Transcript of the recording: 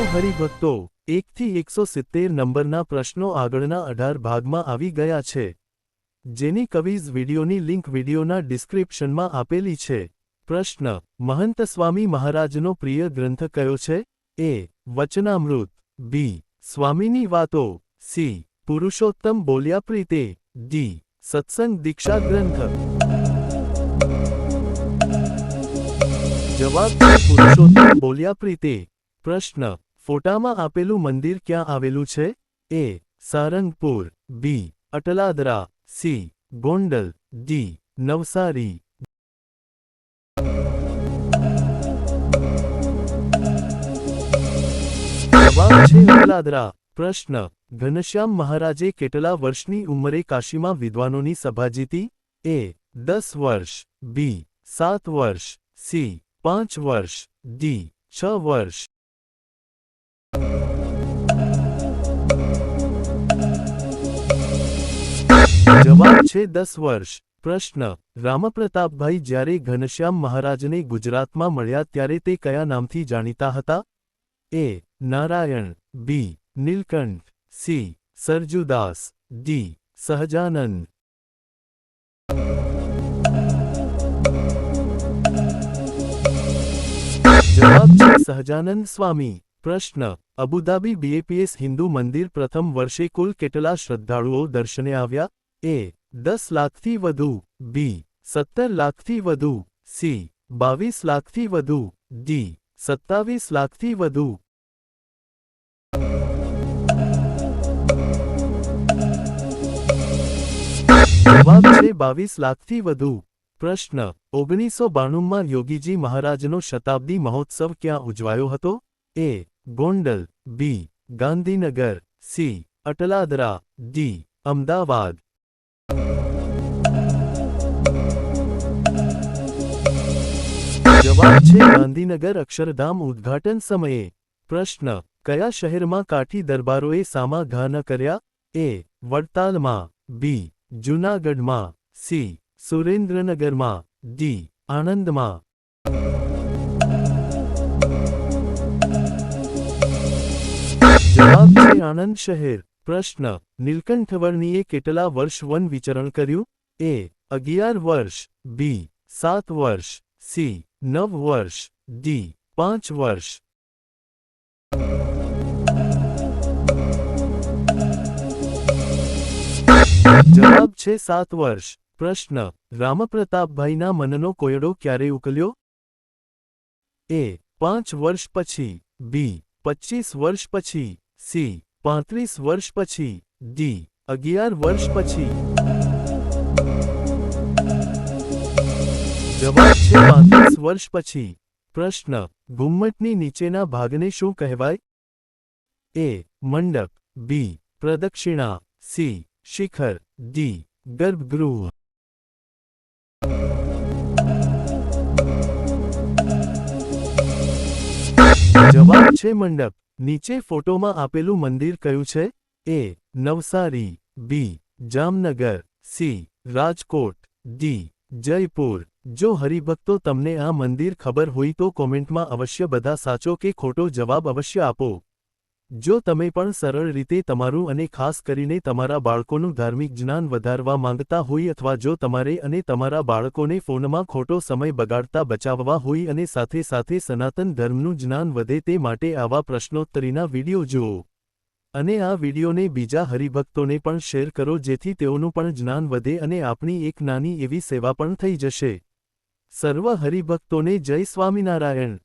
હરિભક્તો, એકથી એકસો સિત્તેર નંબરના પ્રશ્નો આગળના અઢાર ભાગમાં આવી ગયા છે, જેની કવિઝ વિડીયોની લિંક વિડીયોના ડિસ્ક્રિપ્શનમાં આપેલી છે. પ્રશ્ન, મહંત સ્વામી મહારાજનો પ્રિય ગ્રંથ કયો છે? એ, વચનામૃત. બી, સ્વામીની વાતો. સી, પુરુષોત્તમ બોલ્યા પ્રીતે. ડી, સત્સંગ દીક્ષા ગ્રંથ. જવાબ, પુરુષોત્તમ બોલ્યા પ્રીતે. પ્રશ્ન ફોટામાં આપેલું મંદિર ક્યાં આવેલું છે? A. Sarangpur. B. Atladara. C. Gondal. D. Navsari. Atladara. પ્રશ્ન. ઘનશ્યામ મહારાજે કેટલા વર્ષની ઉંમરે કાશીમાં વિદ્વાનોની સભા જીતી? એ. દસ વર્ષ. બી. સાત વર્ષ. સી. પાંચ વર્ષ. ડી. છ વર્ષ. જવાબ છે દસ વર્ષ. પ્રશ્ન, રામપ્રતાપભાઈ જ્યારે ઘનશ્યામ મહારાજને ગુજરાતમાં મળ્યા ત્યારે તે કયા નામથી જાણીતા હતા? A, Narayan, B, Nilkanth, C, Sarjudas, D, Sahajanand. જવાબ છે સહજાનંદ સ્વામી. પ્રશ્ન, અબુધાબી બીએપીએસ હિન્દુ મંદિર પ્રથમ વર્ષે કુલ કેટલા શ્રદ્ધાળુઓ દર્શને આવ્યા? એ દસ લાખથી વધુ. બી સત્તર લાખથી વધુ. સી બાવીસ લાખથી વધુ. ડી સત્તાવીસ લાખથી વધુ. જવાબ છે બાવીસ લાખથી વધુ. પ્રશ્ન, ઓગણીસો બાણુંમાં યોગીજી મહારાજનો શતાબ્દી મહોત્સવ ક્યાં ઉજવાયો હતો? A Gondal. B Gandhinagar. C Atladara. D Ahmedabad. જવાબ છે ગાંધીનગર અક્ષરધામ ઉદ્ઘાટન સમયે. પ્રશ્ન, કયા શહેરમાં કાઠી દરબારોએ સામા ઘા ન કર્યા? એ, વડતાલમાં. બી, જૂનાગઢમાં. સી, સુરેન્દ્રનગરમાં. ડી, આણંદમાં. જવાબ છે આણંદ શહેર. પ્રશ્ન. નીલકંઠવર્ણીએ કેટલા વર્ષ વન વિચરણ કર્યું? એ. અગિયાર વર્ષ. બી. સાત વર્ષ. સી. નવ વર્ષ. ડી. પાંચ વર્ષ. જવાબ છે સાત વર્ષ. પ્રશ્ન. રામપ્રતાપભાઈના મનનો કોયડો ક્યારે ઉકલ્યો? એ. પાંચ વર્ષ પછી. બી. પચ્ચીસ વર્ષ પછી. સી. પાંત્રીસ વર્ષ પછી ડી અગિયાર વર્ષ પછી જવાબ છે પાંત્રીસ વર્ષ પછી પ્રશ્ન ઘુમ્મટની નીચેના ભાગને શું કહેવાય એ મંડપ બી પ્રદક્ષિણા સી શિખર ડી ગર્ભગૃહ જવાબ છે મંડપ નીચે ફોટોમાં આપેલું મંદિર કયું છે? A, Navsari, B, Jamnagar, C, Rajkot, D, Jaipur. જો હરિભક્તો તમને આ મંદિર ખબર હોય તો કોમેન્ટમાં અવશ્ય બધા સાચો કે ખોટો જવાબ અવશ્ય આપો. જો તમે પણ સરળ રીતે તમારું અને ખાસ કરીને તમારા બાળકોનું ધાર્મિક જ્ઞાન વધારવા માંગતા હોય અથવા જો તમારે અને તમારા બાળકોને ફોનમાં ખોટો સમય બગાડતા બચાવવા હોય અને સાથે સાથે સનાતન ધર્મનું જ્ઞાન વધે તે માટે આવા પ્રશ્નોત્તરીના વીડિયો જુઓ. અને આ વિડીયોને બીજા હરિભક્તોને પણ શેર કરો જેથી તેઓનું પણ જ્ઞાન વધે અને આપણી એક નાની એવી સેવા પણ થઈ જશે. સર્વ હરિભક્તોને જય સ્વામિનારાયણ.